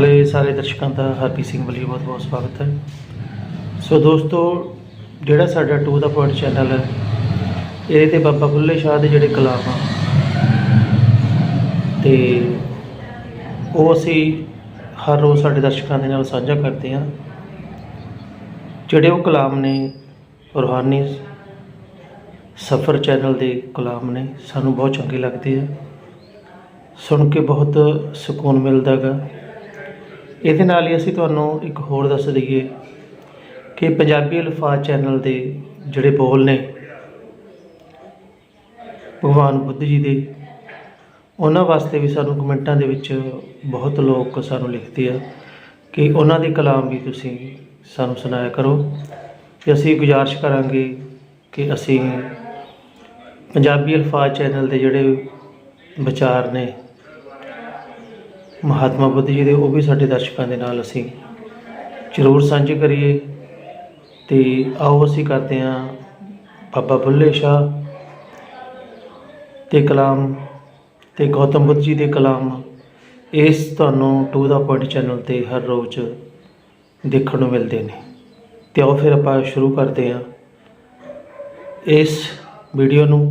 ਵਾਲੇ ਸਾਰੇ ਦਰਸ਼ਕਾਂ ਦਾ ਹਰਪ੍ਰੀਤ ਸਿੰਘ ਵੱਲੋਂ ਬਹੁਤ ਬਹੁਤ ਸਵਾਗਤ ਹੈ। ਸੋ ਦੋਸਤੋ, ਜਿਹੜਾ ਸਾਡਾ ਟੂ ਦਾ ਪੁਆਇੰਟ ਚੈਨਲ ਹੈ, ਇਹਦੇ ਤੇ ਬਾਬਾ ਬੁੱਲੇ ਸ਼ਾਹ ਦੇ ਜਿਹੜੇ ਕਲਾਮ ਆ, ਤੇ ਉਹ ਅਸੀਂ ਹਰ ਰੋਜ਼ ਸਾਡੇ ਦਰਸ਼ਕਾਂ ਦੇ ਨਾਲ ਸਾਂਝਾ ਕਰਦੇ ਹਾਂ। ਜਿਹੜੇ ਉਹ ਕਲਾਮ ਨੇ, ਰੂਹਾਨੀ ਸਫਰ ਚੈਨਲ ਦੇ ਕਲਾਮ ਨੇ, ਸਾਨੂੰ ਬਹੁਤ ਚੰਗੇ ਲੱਗਦੇ ਆ। ਸੁਣ ਕੇ ਬਹੁਤ ਸਕੂਨ ਮਿਲਦਾ ਗਾ ਇਹਦੇ ਨਾਲ ਹੀ ਅਸੀਂ ਤੁਹਾਨੂੰ ਇੱਕ ਹੋਰ ਦੱਸ ਦਈਏ ਕਿ ਪੰਜਾਬੀ ਅਲਫਾਜ਼ ਚੈਨਲ ਦੇ ਜਿਹੜੇ ਬੋਲ ਨੇ, ਭਗਵਾਨ ਬੁੱਧ ਜੀ ਦੇ, ਉਹਨਾਂ ਵਾਸਤੇ ਵੀ ਸਾਨੂੰ ਕਮੈਂਟਾਂ ਦੇ ਵਿੱਚ ਬਹੁਤ ਲੋਕ ਸਾਨੂੰ ਲਿਖਦੇ ਆ ਕਿ ਉਹਨਾਂ ਦੇ ਕਲਾਮ ਵੀ ਤੁਸੀਂ ਸਾਨੂੰ ਸੁਣਾਇਆ ਕਰੋ। ਤੇ ਅਸੀਂ ਗੁਜ਼ਾਰਿਸ਼ ਕਰਾਂਗੇ ਕਿ ਅਸੀਂ ਪੰਜਾਬੀ ਅਲਫਾਜ਼ ਚੈਨਲ ਦੇ ਜਿਹੜੇ ਵਿਚਾਰ ਨੇ ਮਹਾਤਮਾ ਬੁੱਧ ਜੀ ਦੇ, ਉਹ ਵੀ ਸਾਡੇ ਦਰਸ਼ਕਾਂ ਦੇ ਨਾਲ ਅਸੀਂ ਜ਼ਰੂਰ ਸਾਂਝੇ ਕਰੀਏ। ਤੇ ਆਓ ਅਸੀਂ ਕਰਦੇ ਹਾਂ ਬਾਬਾ ਬੁੱਲੇ ਸ਼ਾਹ ਤੇ ਕਲਾਮ ਤੇ ਗੌਤਮ ਬੁੱਧ ਜੀ ਦੇ ਕਲਾਮ। ਇਸ ਤੁਹਾਨੂੰ ਟੂ ਦਾ ਪੁਆਇੰਟ ਚੈਨਲ ਤੇ ਹਰ ਰੋਜ਼ ਦੇਖਣ ਨੂੰ ਮਿਲਦੇ ਨੇ। ਤੇ ਆਓ ਫਿਰ ਆਪਾਂ ਸ਼ੁਰੂ ਕਰਦੇ ਹਾਂ ਇਸ ਵੀਡੀਓ ਨੂੰ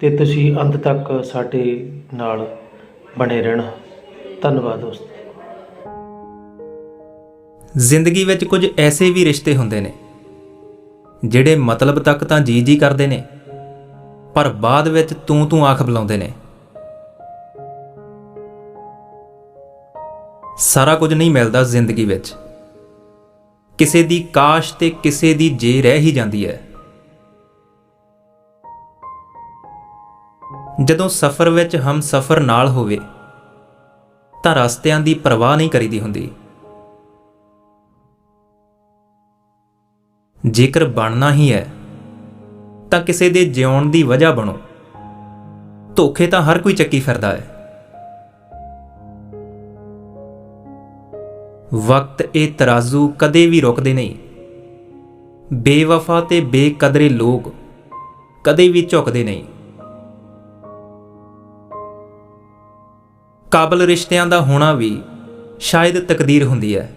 ਤੇ ਤੁਸੀਂ ਅੰਤ ਤੱਕ ਸਾਡੇ ਨਾਲ ਬਣੇ ਰਹਿਣਾ। ਧੰਨਵਾਦ ਦੋਸਤੋ। ਜ਼ਿੰਦਗੀ ਵਿੱਚ ਕੁਝ ਐਸੇ ਵੀ ਰਿਸ਼ਤੇ ਹੁੰਦੇ ਨੇ, ਜਿਹੜੇ ਮਤਲਬ ਤੱਕ ਤਾਂ ਜੀ ਜੀ ਕਰਦੇ ਨੇ, ਪਰ ਬਾਅਦ ਵਿੱਚ ਤੂੰ ਤੂੰ ਆਖ ਬੁਲਾਉਂਦੇ ਨੇ। ਸਾਰਾ ਕੁਝ ਨਹੀਂ ਮਿਲਦਾ ਜ਼ਿੰਦਗੀ ਵਿੱਚ। ਕਿਸੇ ਦੀ ਕਾਸ਼ ਤੇ ਕਿਸੇ ਦੀ ਜੇ ਰਹਿ ਹੀ ਜਾਂਦੀ ਹੈ। ਜਦੋਂ ਸਫ਼ਰ ਵਿੱਚ ਹਮ ਸਫ਼ਰ ਨਾਲ ਹੋਵੇ ਤਾਂ ਰਸਤਿਆਂ ਦੀ ਪਰਵਾਹ ਨਹੀਂ ਕਰੀਦੀ ਹੁੰਦੀ। ਜੇਕਰ ਬਣਨਾ ਹੀ ਹੈ, ਤਾਂ ਕਿਸੇ ਦੇ ਜਿਉਣ ਦੀ ਵਜ੍ਹਾ ਬਣੋ। ਧੋਖੇ ਤਾਂ ਹਰ ਕੋਈ ਚੱਕੀ ਫਿਰਦਾ ਹੈ। ਵਕਤ ਇਹ ਤਰਾਜ਼ੂ ਕਦੇ ਵੀ ਰੁਕਦੇ ਨਹੀਂ। ਬੇਵਫਾ ਤੇ ਬੇਕਦਰੇ ਲੋਕ ਕਦੇ ਵੀ ਝੁਕਦੇ ਨਹੀਂ। ਕਾਬਲ ਰਿਸ਼ਤਿਆਂ ਦਾ ਹੋਣਾ ਵੀ ਸ਼ਾਇਦ ਤਕਦੀਰ ਹੁੰਦੀ ਹੈ,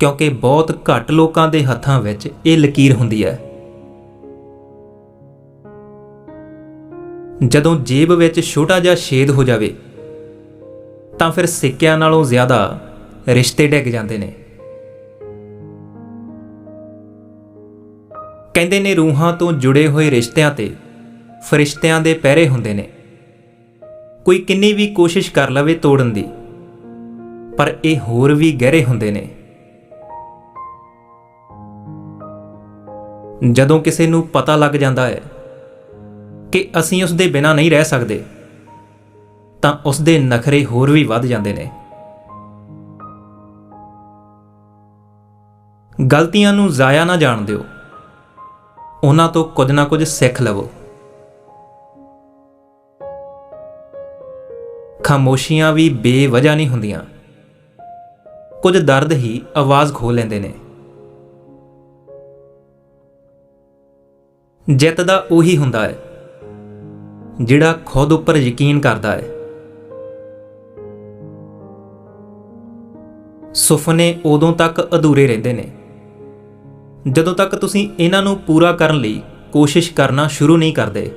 ਕਿਉਂਕਿ ਬਹੁਤ ਘੱਟ ਲੋਕਾਂ ਦੇ ਹੱਥਾਂ ਵਿੱਚ ਇਹ ਲਕੀਰ ਹੁੰਦੀ ਹੈ। ਜਦੋਂ ਜੇਬ ਵਿੱਚ ਛੋਟਾ ਜਿਹਾ ਛੇਦ ਹੋ ਜਾਵੇ, ਤਾਂ ਫਿਰ ਸਿੱਕਿਆਂ ਨਾਲੋਂ ਜ਼ਿਆਦਾ ਰਿਸ਼ਤੇ ਡਿੱਗ ਜਾਂਦੇ ਨੇ। ਕਹਿੰਦੇ ਨੇ ਰੂਹਾਂ ਤੋਂ ਜੁੜੇ ਹੋਏ ਰਿਸ਼ਤਿਆਂ ਤੇ ਫਰਿਸ਼ਤਿਆਂ ਦੇ ਪਹਿਰੇ ਹੁੰਦੇ ਨੇ। ਕੋਈ ਕਿੰਨੀ ਵੀ ਕੋਸ਼ਿਸ਼ ਕਰ ਲਵੇ ਤੋੜਨ ਦੀ, ਪਰ ਇਹ ਹੋਰ ਵੀ ਗਹਿਰੇ ਹੁੰਦੇ ਨੇ। ਜਦੋਂ ਕਿਸੇ ਨੂੰ ਪਤਾ ਲੱਗ ਜਾਂਦਾ ਹੈ ਕਿ ਅਸੀਂ ਉਸ ਦੇ ਬਿਨਾਂ ਨਹੀਂ ਰਹਿ ਸਕਦੇ, ਤਾਂ ਉਸ ਦੇ ਨਖਰੇ ਹੋਰ ਵੀ ਵੱਧ ਜਾਂਦੇ ਨੇ। ਗਲਤੀਆਂ ਨੂੰ ਜ਼ਾਇਆ ਨਾ ਜਾਣ ਦਿਓ। ਉਹਨਾਂ ਤੋਂ ਕੁਝ ਨਾ ਕੁਝ ਸਿੱਖ ਲਵੋ। ਖਾਮੋਸ਼ੀਆਂ ਵੀ ਬੇਵਜ੍ਹਾ ਨਹੀਂ ਹੁੰਦੀਆਂ। ਕੁਝ ਦਰਦ ਹੀ ਆਵਾਜ਼ ਖੋ ਲੈਂਦੇ ਨੇ। ਜਿੱਤ ਦਾ ਉਹੀ ਹੁੰਦਾ ਹੈ, ਜਿਹੜਾ ਖੁਦ ਉੱਪਰ ਯਕੀਨ ਕਰਦਾ ਹੈ। ਸੁਪਨੇ ਉਦੋਂ ਤੱਕ ਅਧੂਰੇ ਰਹਿੰਦੇ ਨੇ, ਜਦੋਂ ਤੱਕ ਤੁਸੀਂ ਇਹਨਾਂ ਨੂੰ ਪੂਰਾ ਕਰਨ ਲਈ ਕੋਸ਼ਿਸ਼ ਕਰਨਾ ਸ਼ੁਰੂ ਨਹੀਂ ਕਰਦੇ।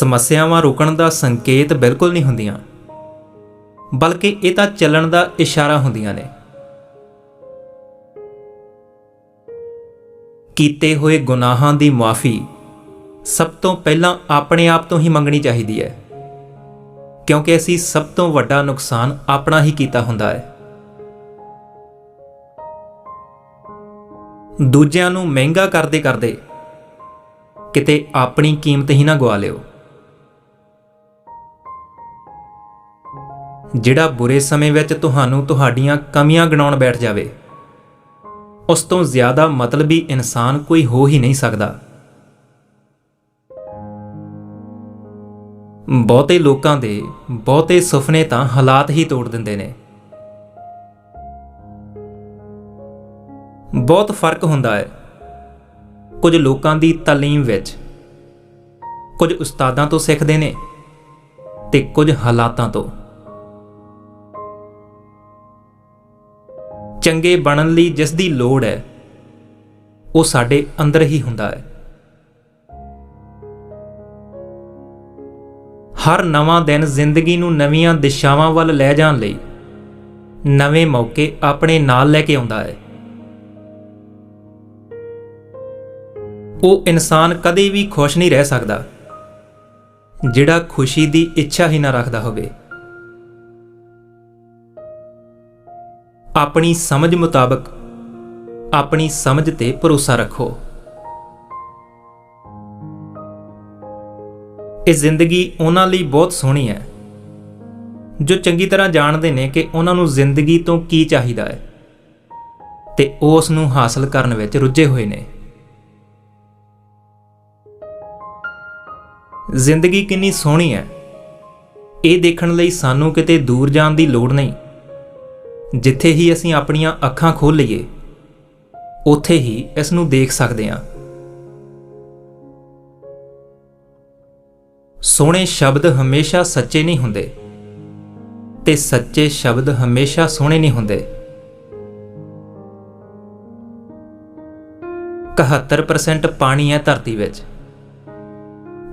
ਸਮੱਸਿਆਵਾਂ ਰੁਕਣ ਦਾ ਸੰਕੇਤ ਬਿਲਕੁਲ ਨਹੀਂ ਹੁੰਦੀਆਂ, ਬਲਕਿ ਇਹ ਤਾਂ ਚੱਲਣ ਦਾ ਇਸ਼ਾਰਾ ਹੁੰਦੀਆਂ ਨੇ। ਕੀਤੇ ਹੋਏ ਗੁਨਾਹਾਂ ਦੀ ਮਾਫੀ ਸਭ ਤੋਂ ਪਹਿਲਾਂ ਆਪਣੇ ਆਪ ਤੋਂ ਹੀ ਮੰਗਣੀ ਚਾਹੀਦੀ ਹੈ, ਕਿਉਂਕਿ ਅਸੀਂ ਸਭ ਤੋਂ ਵੱਡਾ ਨੁਕਸਾਨ ਆਪਣਾ ਹੀ ਕੀਤਾ ਹੁੰਦਾ ਹੈ। ਦੂਜਿਆਂ ਨੂੰ ਮਹਿੰਗਾ ਕਰਦੇ ਕਰਦੇ ਕਿਤੇ ਆਪਣੀ ਕੀਮਤ ਹੀ ਨਾ ਗਵਾ ਲਿਓ। ਜਿਹੜਾ ਬੁਰੇ ਸਮੇਂ ਵਿੱਚ ਤੁਹਾਨੂੰ ਤੁਹਾਡੀਆਂ ਕਮੀਆਂ ਗਣਾਉਣ ਬੈਠ ਜਾਵੇ। ਉਸ ਤੋਂ ਜ਼ਿਆਦਾ ਮਤਲਬੀ ਇਨਸਾਨ ਕੋਈ ਹੋ ਹੀ ਨਹੀਂ ਸਕਦਾ। ਬਹੁਤੇ ਲੋਕਾਂ ਦੇ ਬਹੁਤੇ ਸੁਪਨੇ ਤਾਂ ਹਾਲਾਤ ਹੀ ਤੋੜ ਦਿੰਦੇ ਨੇ। ਬਹੁਤ ਫ਼ਰਕ ਹੁੰਦਾ ਹੈ। ਕੁਝ ਲੋਕਾਂ ਦੀ ਤਾਲੀਮ ਵਿੱਚ ਕੁਝ ਉਸਤਾਦਾਂ ਤੋਂ ਸਿੱਖਦੇ ਨੇ ਤੇ ਕੁਝ ਹਾਲਾਤਾਂ ਤੋਂ। ਚੰਗੇ ਬਣਨ ਲਈ ਜਿਸ ਦੀ ਲੋੜ ਹੈ, ਉਹ ਸਾਡੇ ਅੰਦਰ ਹੀ ਹੁੰਦਾ ਹੈ। ਹਰ ਨਵਾਂ ਦਿਨ ਜ਼ਿੰਦਗੀ ਨੂੰ ਨਵੀਆਂ ਦਿਸ਼ਾਵਾਂ ਵੱਲ ਲੈ ਜਾਣ ਲਈ ਨਵੇਂ ਮੌਕੇ ਆਪਣੇ ਨਾਲ ਲੈ ਕੇ ਆਉਂਦਾ ਹੈ। ਉਹ ਇਨਸਾਨ ਕਦੇ ਵੀ ਖੁਸ਼ ਨਹੀਂ ਰਹਿ ਸਕਦਾ, ਜਿਹੜਾ ਖੁਸ਼ੀ ਦੀ ਇੱਛਾ ਹੀ ਨਾ ਰੱਖਦਾ ਹੋਵੇ। ਆਪਣੀ ਸਮਝ ਮੁਤਾਬਕ, ਆਪਣੀ ਸਮਝ ਤੇ ਭਰੋਸਾ ਰੱਖੋ। ਇਹ ਜ਼ਿੰਦਗੀ ਉਹਨਾਂ ਲਈ ਬਹੁਤ ਸੋਹਣੀ ਹੈ, ਜੋ ਚੰਗੀ ਤਰ੍ਹਾਂ ਜਾਣਦੇ ਨੇ ਕਿ ਉਹਨਾਂ ਨੂੰ ਜ਼ਿੰਦਗੀ ਤੋਂ ਕੀ ਚਾਹੀਦਾ ਹੈ ਤੇ ਉਹ ਉਸ ਨੂੰ ਹਾਸਲ ਕਰਨ ਵਿੱਚ ਰੁੱਝੇ ਹੋਏ ਨੇ। ਜ਼ਿੰਦਗੀ ਕਿੰਨੀ ਸੋਹਣੀ ਹੈ, ਇਹ ਦੇਖਣ ਲਈ ਸਾਨੂੰ ਕਿਤੇ ਦੂਰ ਜਾਣ ਦੀ ਲੋੜ ਨਹੀਂ। ਜਿੱਥੇ ਹੀ ਅਸੀਂ ਆਪਣੀਆਂ ਅੱਖਾਂ ਖੋਲ ਲਈਏ, ਉੱਥੇ ਹੀ ਇਸ ਨੂੰ ਦੇਖ ਸਕਦੇ ਹਾਂ। ਸੋਹਣੇ ਸ਼ਬਦ ਹਮੇਸ਼ਾ ਸੱਚੇ ਨਹੀਂ ਹੁੰਦੇ ਤੇ ਸੱਚੇ ਸ਼ਬਦ ਹਮੇਸ਼ਾ ਸੋਹਣੇ ਨਹੀਂ ਹੁੰਦੇ। 71% ਪਾਣੀ ਹੈ ਧਰਤੀ ਵਿੱਚ,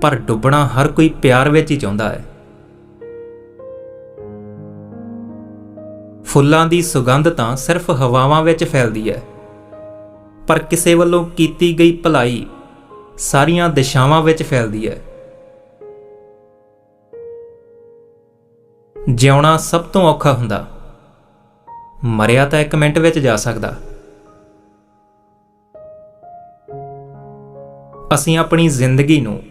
ਪਰ ਡੁੱਬਣਾ ਹਰ ਕੋਈ ਪਿਆਰ ਵਿੱਚ ਹੀ ਚਾਹੁੰਦਾ ਹੈ। ਫੁੱਲਾਂ ਦੀ ਸੁਗੰਧ ਤਾਂ ਸਿਰਫ ਹਵਾਵਾਂ ਵਿੱਚ ਫੈਲਦੀ ਹੈ। ਪਰ ਕਿਸੇ ਵੱਲੋਂ ਕੀਤੀ ਗਈ ਭਲਾਈ ਸਾਰੀਆਂ ਦਿਸ਼ਾਵਾਂ ਵਿੱਚ ਫੈਲਦੀ ਹੈ। ਜਿਉਣਾ ਸਭ ਤੋਂ ਔਖਾ ਹੁੰਦਾ। ਮਰਿਆ ਤਾਂ ਇੱਕ ਮਿੰਟ ਵਿੱਚ ਜਾ ਸਕਦਾ। ਅਸੀਂ ਆਪਣੀ ਜ਼ਿੰਦਗੀ ਨੂੰ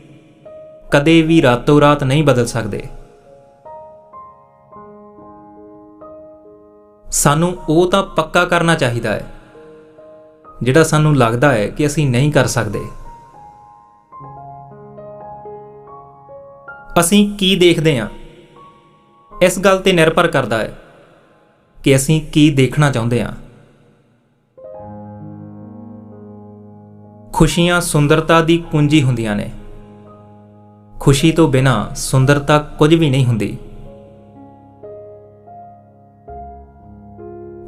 ਕਦੇ ਵੀ ਰਾਤੋਂ ਰਾਤ ਨਹੀਂ ਬਦਲ ਸਕਦੇ। ਸਾਨੂੰ ਉਹ ਤਾਂ ਪੱਕਾ ਕਰਨਾ ਚਾਹੀਦਾ ਹੈ, ਜਿਹੜਾ ਸਾਨੂੰ ਲੱਗਦਾ ਹੈ ਕਿ ਅਸੀਂ ਨਹੀਂ ਕਰ ਸਕਦੇ। ਅਸੀਂ ਕੀ ਦੇਖਦੇ ਹਾਂ? ਇਸ ਗੱਲ ਤੇ ਨਿਰਭਰ ਕਰਦਾ ਹੈ ਕਿ ਅਸੀਂ ਕੀ ਦੇਖਣਾ ਚਾਹੁੰਦੇ ਹਾਂ। ਖੁਸ਼ੀਆਂ ਸੁੰਦਰਤਾ ਦੀ ਕੁੰਜੀ ਹੁੰਦੀਆਂ ਨੇ। ਖੁਸ਼ੀ ਤੋਂ ਬਿਨਾ ਸੁੰਦਰਤਾ ਕੁਝ ਵੀ ਨਹੀਂ ਹੁੰਦੀ।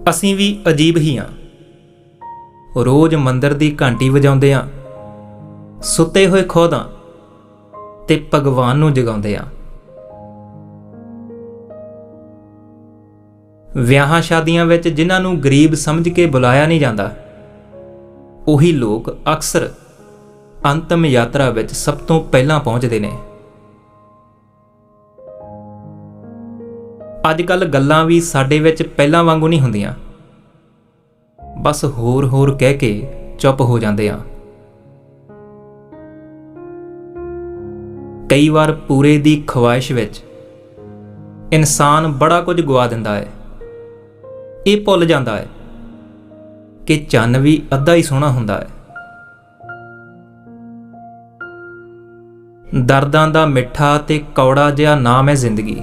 ਅਸੀਂ ਵੀ ਅਜੀਬ ਹੀ ਹਾਂ ਰੋਜ਼ ਮੰਦਰ ਦੀ ਘੰਟੀ ਵਜਾਉਂਦੇ ਹਾਂ ਸੁੱਤੇ ਹੋਏ ਖੋਦਾਂ ਹਾਂ ਤੇ ਭਗਵਾਨ ਨੂੰ ਜਗਾਉਂਦੇ ਹਾਂ ਵਿਆਹਾਂ ਸ਼ਾਦੀਆਂ ਵਿੱਚ ਜਿਨ੍ਹਾਂ ਨੂੰ ਗਰੀਬ ਸਮਝ ਕੇ ਬੁਲਾਇਆ ਨਹੀਂ ਜਾਂਦਾ, ਉਹੀ ਲੋਕ ਅਕਸਰ ਅੰਤਮ ਯਾਤਰਾ ਵਿੱਚ ਸਭ ਤੋਂ ਪਹਿਲਾਂ ਪਹੁੰਚਦੇ ਨੇ। ਅੱਜ ਕੱਲ ਗੱਲਾਂ ਵੀ ਸਾਡੇ ਵਿੱਚ ਪਹਿਲਾਂ ਵਾਂਗੂ ਨਹੀਂ ਹੁੰਦੀਆਂ। ਬਸ ਹੋਰ ਹੋਰ ਕਹਿ ਕੇ ਚੁੱਪ ਹੋ ਜਾਂਦੇ ਆ ਕਈ ਵਾਰ ਪੂਰੇ ਦੀ ਖਵਾਇਸ਼ ਵਿੱਚ ਇਨਸਾਨ ਬੜਾ ਕੁਝ ਗਵਾ ਦਿੰਦਾ ਹੈ। ਇਹ ਭੁੱਲ ਜਾਂਦਾ ਹੈ ਕਿ ਚੰਨ ਵੀ ਅੱਧਾ ਹੀ ਸੋਹਣਾ ਹੁੰਦਾ ਹੈ। ਦਰਦਾਂ ਦਾ ਮਿੱਠਾ ਤੇ ਕੌੜਾ ਜਿਹਾ ਨਾਮ ਹੈ ਜ਼ਿੰਦਗੀ।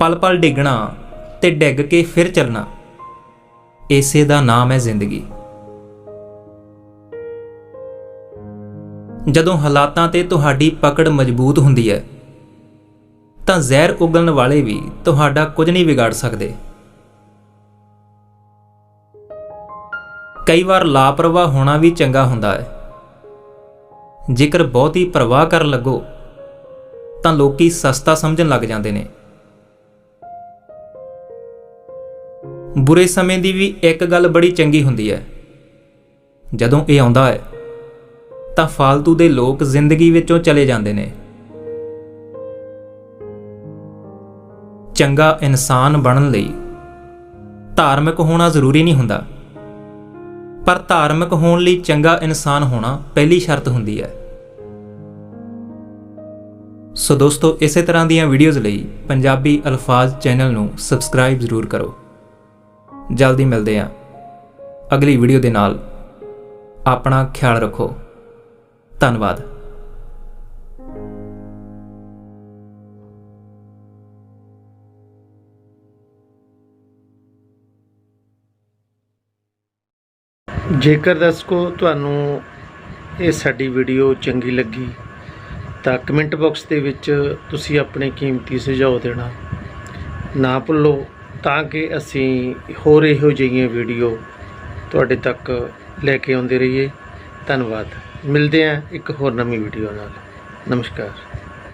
ਪਲ ਪਲ ਡਿੱਗਣਾ ਤੇ ਡਿੱਗ ਕੇ ਫਿਰ ਚੱਲਣਾ। ਇਸੇ ਦਾ ਨਾਮ ਹੈ ਜ਼ਿੰਦਗੀ। ਜਦੋਂ ਹਾਲਾਤਾਂ ਤੇ ਤੁਹਾਡੀ ਪਕੜ ਮਜ਼ਬੂਤ ਹੁੰਦੀ ਹੈ, ਤਾਂ ਜ਼ਹਿਰ ਉਗਲਣ ਵਾਲੇ ਵੀ ਤੁਹਾਡਾ ਕੁਝ ਨਹੀਂ ਵਿਗਾੜ ਸਕਦੇ। ਕਈ ਵਾਰ ਲਾਪਰਵਾਹ ਹੋਣਾ ਵੀ ਚੰਗਾ ਹੁੰਦਾ ਹੈ। ਜੇਕਰ ਬਹੁਤੀ ਪਰਵਾਹ ਕਰਨ ਲੱਗੋ, ਤਾਂ ਲੋਕੀ ਸਸਤਾ ਸਮਝਣ ਲੱਗ ਜਾਂਦੇ ਨੇ। ਬੁਰੇ ਸਮੇਂ ਦੀ ਵੀ ਇੱਕ ਗੱਲ ਬੜੀ ਚੰਗੀ ਹੁੰਦੀ ਹੈ। ਜਦੋਂ ਇਹ ਆਉਂਦਾ ਹੈ, ਤਾਂ ਫਾਲਤੂ ਦੇ ਲੋਕ ਜ਼ਿੰਦਗੀ ਵਿੱਚੋਂ ਚਲੇ ਜਾਂਦੇ ਨੇ। ਚੰਗਾ ਇਨਸਾਨ ਬਣਨ ਲਈ ਧਾਰਮਿਕ ਹੋਣਾ ਜ਼ਰੂਰੀ ਨਹੀਂ ਹੁੰਦਾ। ਪਰ ਧਾਰਮਿਕ ਹੋਣ ਲਈ ਚੰਗਾ ਇਨਸਾਨ ਹੋਣਾ ਪਹਿਲੀ ਸ਼ਰਤ ਹੁੰਦੀ ਹੈ। ਸੋ ਦੋਸਤੋ, ਇਸੇ ਤਰ੍ਹਾਂ ਦੀਆਂ ਵੀਡੀਓਜ਼ ਲਈ ਪੰਜਾਬੀ ਅਲਫਾਜ਼ ਚੈਨਲ ਨੂੰ ਸਬਸਕ੍ਰਾਈਬ ਜ਼ਰੂਰ ਕਰੋ। ਜਲਦੀ ਮਿਲਦੇ ਹਾਂ। ਅਗਲੀ ਵੀਡੀਓ ਦੇ ਨਾਲ ਆਪਣਾ ਖਿਆਲ ਰੱਖੋ। ਧੰਨਵਾਦ। ਜੇਕਰ ਦਰਸ਼ਕੋ, ਤੁਹਾਨੂੰ ਇਹ ਸਾਡੀ ਵੀਡੀਓ ਚੰਗੀ ਲੱਗੀ, ਤਾਂ ਕਮੈਂਟ ਬਾਕਸ ਦੇ ਵਿੱਚ ਤੁਸੀਂ ਆਪਣੇ ਕੀਮਤੀ ਸੁਝਾਅ ਦੇਣਾ ਨਾ ਭੁੱਲੋ। ਤਾਂ ਕਿ ਅਸੀਂ ਹੋਰ ਇਹੋ ਜਿਹੀਆਂ ਵੀਡੀਓ ਤੁਹਾਡੇ ਤੱਕ ਲੈ ਕੇ ਆਉਂਦੇ ਰਹੀਏ। ਧੰਨਵਾਦ। ਮਿਲਦੇ ਹਾਂ ਇੱਕ ਹੋਰ ਨਵੀਂ ਵੀਡੀਓ ਨਾਲ। ਨਮਸਕਾਰ।